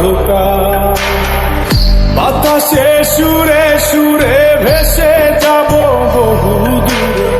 অন্ধকার বাতাসে সুরে সুরে ভেসে যাব বহু দূরে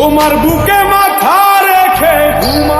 তোমার বুকে মাথা রেখে ঘুমা